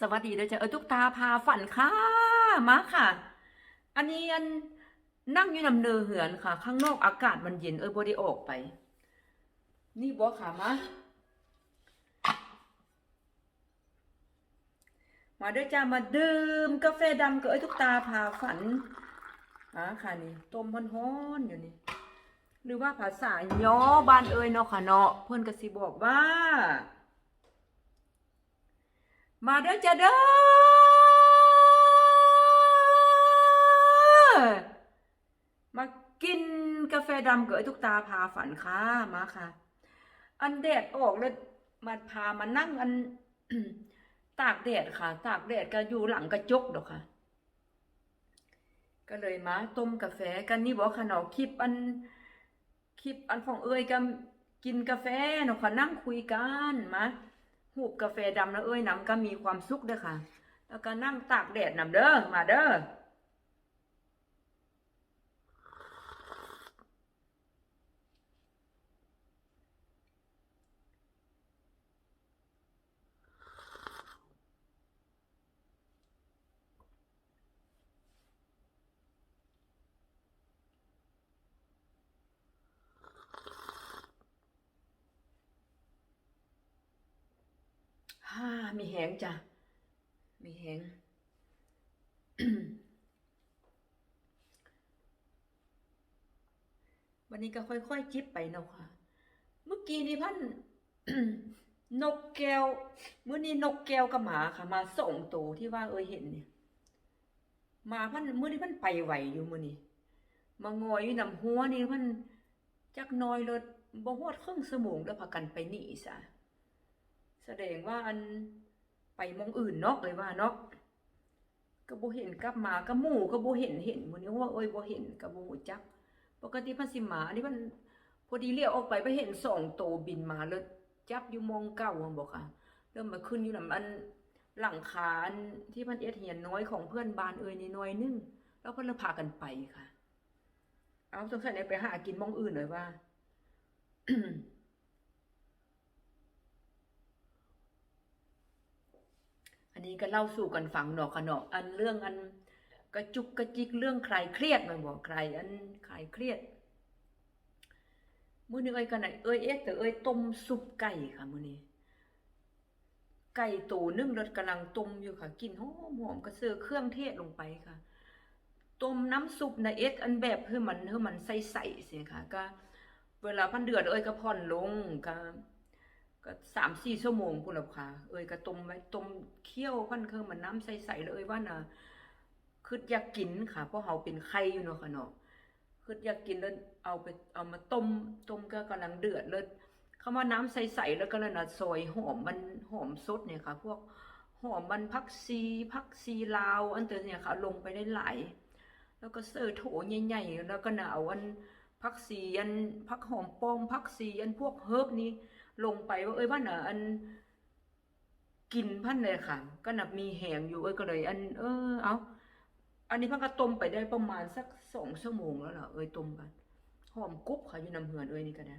สวัสดีด้อจ้ะเออทุกตาพาฝันค่ะมาค่ะ อันนี้อันนั่งอยู่นำเนอเหือนค่ะ ข้างนอกอากาศมันเย็นเออบ่ได้ออกไป นี่บ่ค่ะมามาด้อจ้ามาดื่มกาแฟดำกับเอ้ทุกตาพาฝันมาค่ะนี่ต้มฮ้อนๆอยู่นี่หรือว่าภาษาย่อบานเอ้ยเนาะค่ะเนาะเพิ่อนก็สิบอกว่า มาเด้อจ้าเด้อ มากินกาแฟดำเกับไอ้ทุกตาพาฝันค่ะมาค่ะ อันแดดออกเลยมาพามานั่งอันตากแดดค่ะ ตากแดดก็อยู่หลังกระจกดอกค่ะ ก็เลยมาต้มกาแฟกันนี่บอกค่ะเนาะคลิปอันคลิปอันของเอ้ยก็กินกาแฟเนาะค่ะนั่งคุยกันมา หูบกาแฟดำแล้วเอ้ยน้ำก็มีความสุขเด้อค่ะ แล้วก็นั่งตากแดดนำเด้อมาเด้อ ฮ่า มีแหงจ้ะ มีแหง วันนี้ก็ค่อยๆ จิบไปเนาะค่ะ เมื่อกี้นี่พันนกแก้วเมื่อนี้นกแก้วกับหมาค่ะ มาส่งตัวที่ว่าเอ้ยเห็นเนี่ย มาพันเมื่อนี้พันไปไหวอยู่มื่อนี้มางอยอยู่นำหัวนี่พันจักน้อยเลยบ่ฮอดครึ่งชั่วโมงแล้วพากันไปหนีซะ แสดงว่าอันไปมองอื่นเนาะเอ้ยว่าเนาะก็บ่เห็นกลับมาก็หมู่ก็บ่เห็นเห็นมื้อนี้ว่าเอ้ยบ่เห็นก็บ่ฮู้จัก ปกติพันสิมาอันนี้มันพอดีเลี้ยวออกไปไปเห็นสองโตวบินมาเลยจับอยู่มองเก่าหั่นบ่ค่ะ เริ่มมาขึ้นอยู่นำอันหลังคาอันที่พันเอ็ดเหียนน้อยของเพื่อนบ้านเอ้ยนี่น้อยนึงแล้วเพิ่นเลยพากันไปค่ะ เอาสงสัยได้ไปหากินมองอื่นเลยว่า อันนี้ก็เล่าสู่กันฟังเนาะค่ะเนาะอันเรื่องอันกระจุกกระจิกเรื่องใครเครียดมันบอกใครอันใครเครียดมื้อนี้เอ้ยกันไหนเอ้ยเอ็ดแต่เอ้ยต้มซุปไก่ค่ะมื้อนี้ไก่ตัวนึ่งรสกำลังต้มอยู่ค่ะกินหอมหอมก็เสือเครื่องเทศลงไปค่ะต้มน้ำซุปนะเอ็ดอันแบบคือมันคือมันใสๆสิค่ะ ก็ เวลาพันเดือดเอ้ยก็ผ่อนลงก็ ก็สามสี่ชั่วโมงพุ่นล้วค่ะ เอ้ยก็ต้มไว้ต้มเคี่ยวพันเครื่องมันน้ำใสๆเลยว่าน่ะคืออยากกินค่ะ เพราะเฮาเป็นไข้อยู่เนาะค่ะเนาะคืออยากกินแล้วเอาไปเอามาต้มต้มก็กำลังเดือดเลยคำว่าน้ำใสๆแล้วก็เลยน่ะซอยหอมมันหอมสดเนี่ยค่ะ พวกหอมมันพักซีพักซีลาว อันเตอเนี่ยค่ะ ลงไปได้หลายแล้วก็เสิร์ฟโถใหญ่ๆแล้วก็น่ะเอาอันพักซีอันพักหอมปอมพักซีอันพวกเฮิร์บนี้ ลงไปว่าเอ้ยว่าน่ะอันกินพันเลยค่ะ ก็นับมีแหงอยู่เอ้ยก็เลย อัน เออเอาอันนี้พันก็ต้มไปได้ประมาณสักสองชั่วโมงแล้วเหรอเอ้ยต้มกันหอมกรุบค่ะอยู่น้ำเหือนเอ้ยนี่ก็ได้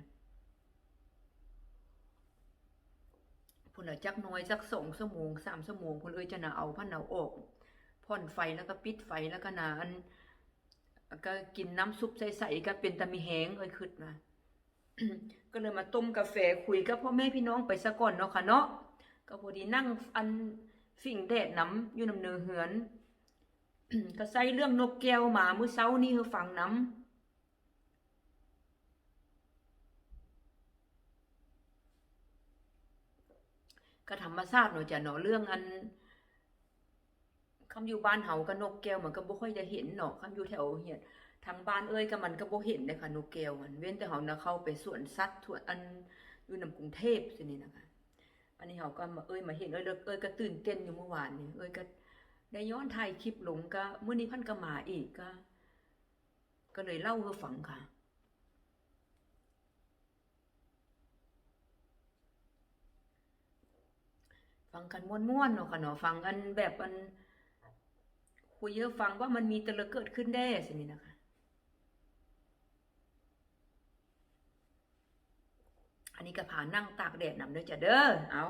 พุ่นละจักหน้อยสักสองชั่วโมงสามชั่วโมงพุ่นเอ้ยจะน่ะเอาพันเอาออกพ่อนไฟแล้วก็ปิดไฟแล้วก็น่ะอันก็กินน้ำซุปใสๆก็เป็นตะมีแหงเอ้ยขึ้นมา ก็เลยมาต้มกาแฟคุยกับพ่อแม่พี่น้องไปซะก่อนเนาะค่ะเนาะก็พอดีนั่งอันฝิ่งแดดน้ำอยู่น้ำเนือเหือนก็ใส่เรื่องนกแก้วมาเมื้อเช้านี้เฮาฟังน้ำก็ธรรมชาติเนาะจ้ะเนาะเรื่องอัน คำอยู่บ้านเฮากับนกแก้วมันก็บ่ค่อยจะเห็นเนาะคำอยู่แถวเฮียนทางบ้านเอ้ยก็มันก็บ่เห็นเลยค่ะนกแก้วมันเว้นแต่เฮานะเข้าไปสวนสัตว์ทั่วอันอยู่นำกรุงเทพซินี่นะคะอันนี้เฮาก็มาเอ้ยมาเห็นเอ้ยเอ้ยก็ตื่นเต้นอยู่เมื่อวานนี่เอ้ยก็ได้ย้อนถ่ายคลิปลงก็มื้อนี้พันก็มาอีกก็ ก็เลยเล่าให้ฟังค่ะฟังกันม่วนๆเนาะค่ะเนาะฟังกันแบบอัน คุยเยอะฟังว่ามันมีตละเกิดขึ้นได้สินี่นะคะ อันนี้ก็พานั่งตากแดดนำเด้อจ้ะเด้อ เอา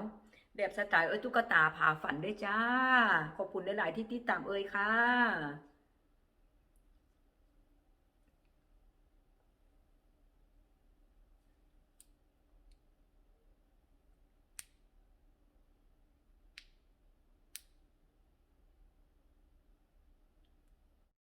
แบบสไตล์เอ้ยตุ๊กตาพาฝันด้จ้า ขอบคุณหลาย ๆ ที่ติดตามเอ้ยค่ะ